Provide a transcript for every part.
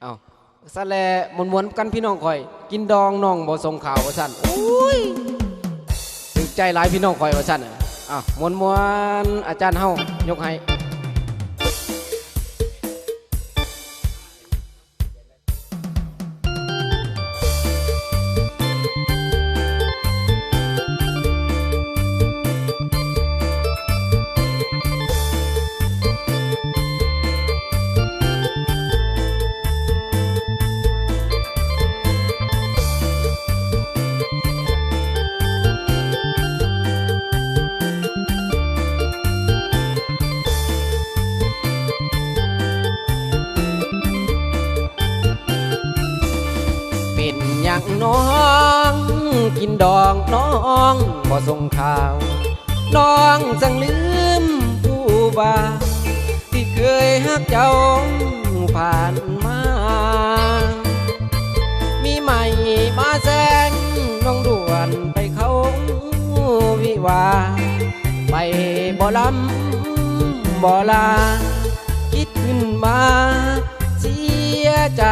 เอาสะแลมวนมวนๆกันพี่น้องคอย กินดองน้องบ่ส่งข่าวว่าสั่นอุ้ยถึกใจหลายพี่น้องคอยว่าสั่นน่ะอ้าวมวนมวนๆอาจารย์เฮายกให้ อย่างน้องกินดองน้องบ่ส่งข่าว น้องจังลืมผู้บ่าที่เคยฮักเจ้าผ่านมา มีใหม่มาแซงน้องด่วนไปเขาวิวา ไปบ่ลำบ่ลา คิดขึ้นมาเสียใจ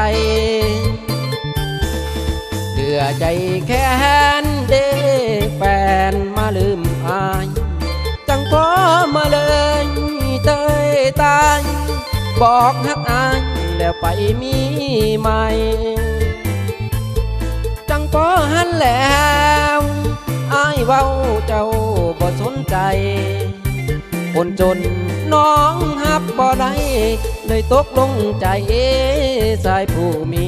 เหลือใจแค้นเด้แฟนมาลืมอายจังพอมาเลยเตยตายบอกฮักอายแล้วไปมีใหม่ จังพอหันแล้วอายเว้าเจ้าบ่สนใจ คนจนน้องฮับบ่ได้เลยตกลงใจสายผู้มี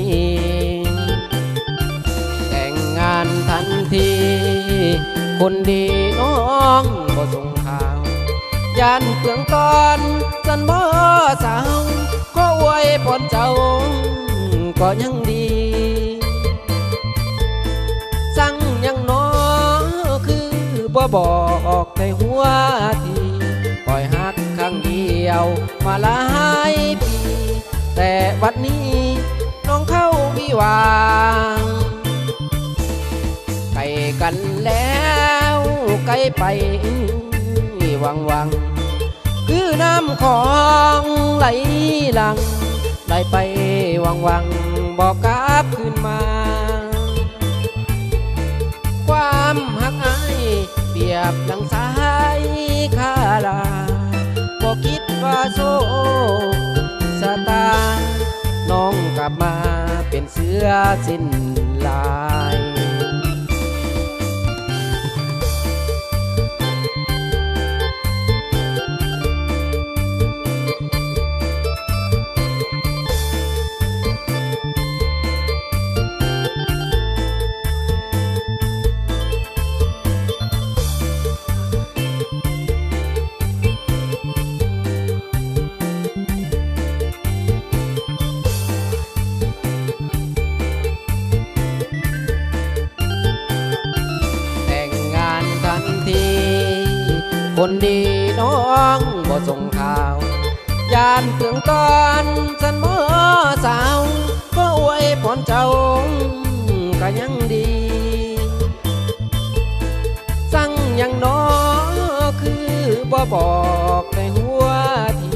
คนดีน้องก็ส่งข่าวยานเปลืองก่อนสันบ่สาวก็อวยพรเจ้าก็ยังดี สั่งยังน้อคือบ่บอกในหัวทีปล่อยหักครั้งเดียวมาหลายปี แต่วันนี้ ไกลไปวังวัง คือน้ำของไหลหลังไหลไปวังวังบอกกลับคืนมา ความหักอายเปรียบดังสายคาลาบอกคิดว่าโซสตา น้องกลับมาเป็นเสื้อสิ้นลาย คนดีน้องบ่ส่งข่าว ยานเปลืองตอนสันมอสาว ก็อวยพรเจ้าก็ยังดี สั่งยังน้อคือบ่บอกในหัวที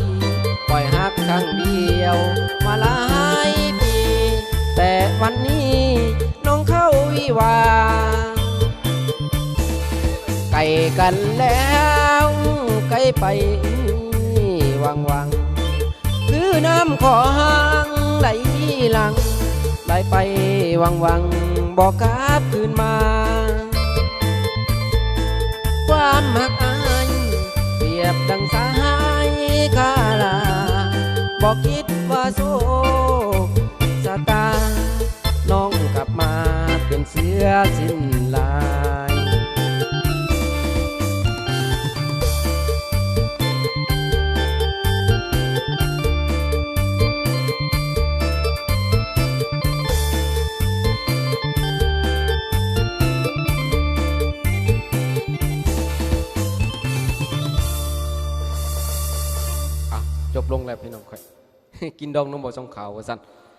ปล่อยหักครั้งเดียวมาหลายปีแต่วันนี้น้องเข้าวิวาไกลกันแล้ว ไกลไปวังวังคือน้ำขอหางไหลหลังไหลไปวังวังบอกกลับคืนมา ความหักอายเปรียบดังสายคาลาบอกคิดว่าโซสตาร์น้องกลับมาเป็นเสือสิ้นลาย บลงแล้วพี่น้องค่อยกินดองนมบ่สองขาวว่าสั่น